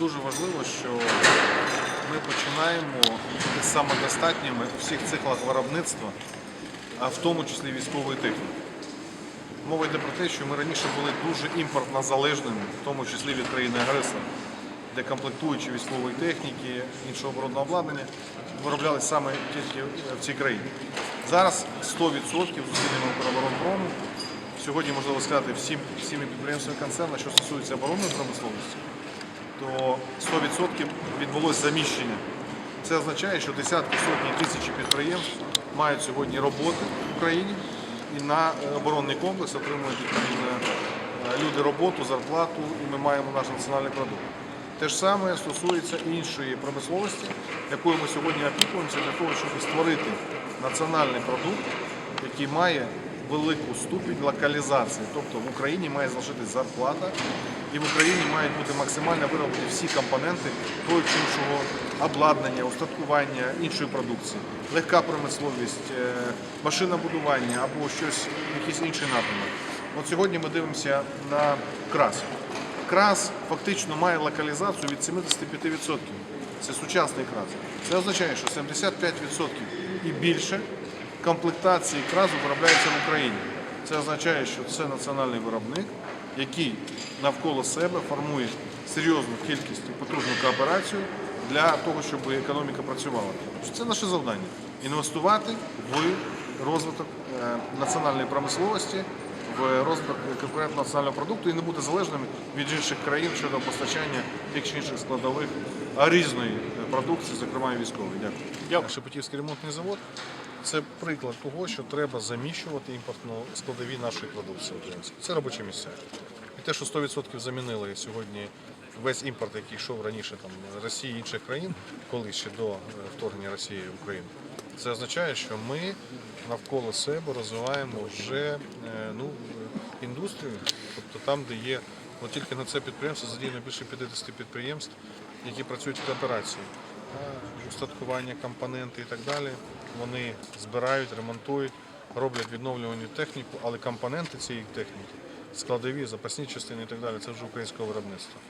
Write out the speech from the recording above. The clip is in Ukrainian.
дуже важливо, що ми починаємо бути самодостатніми у всіх циклах виробництва, а в тому числі військової техніки. Мова йде про те, що ми раніше були дуже імпортно залежними, в тому числі від країни-агресора, де комплектуючі військової техніки, іншого оборонного обладнання вироблялись саме тільки в цій країні. Зараз 100% зусиллями Укроборонпрому, сьогодні можливо сказати всім, всіми підприємствами концерну, що стосується оборонної промисловості, то 100% відбулось заміщення. Це означає, що десятки, сотні, тисячі підприємств мають сьогодні роботи в Україні і на е, оборонний комплекс отримують е, люди роботу, зарплату, і ми маємо наш національний продукт. Те ж саме стосується іншої промисловості, якою ми сьогодні опікуємося для того, щоб створити національний продукт, який має велику ступінь локалізації. Тобто в Україні має залишитись зарплата, і в Україні мають бути максимально вироблені всі компоненти того чи іншого обладнання, устаткування, іншої продукції, легка промисловість, е, машинобудування або щось, якийсь інший напрямок. От сьогодні ми дивимося на крас. Крас фактично має локалізацію від 75%. Це сучасний крас. Це означає, що 75% і більше комплектації красу виробляється в Україні. Це означає, що це національний виробник, який навколо себе формує серйозну кількість і потужну кооперацію для того, щоб економіка працювала. Це наше завдання інвестувати в розвиток е, національної промисловості, в розвиток конкурентного національного продукту і не бути залежними від інших країн щодо постачання тих чи інших складових різної продукції, зокрема і військової. Дякую. Дякую. Шепетівський ремонтний завод це приклад того, що треба заміщувати імпортну складові нашої продукції української. Це робочі місця. І те, що 100% замінили сьогодні весь імпорт, який йшов раніше там Росії і інших країн, колись ще до е, вторгнення Росії в Україну. Це означає, що ми навколо себе розвиваємо вже е, ну, індустрію, тобто там, де є от тільки на це підприємство задіяно більше 50 підприємств, які працюють в кооперації. А Устаткування, компоненти і так далі. Вони збирають, ремонтують, роблять відновлювану техніку, але компоненти цієї техніки, складові, запасні частини і так далі, це вже українського виробництва.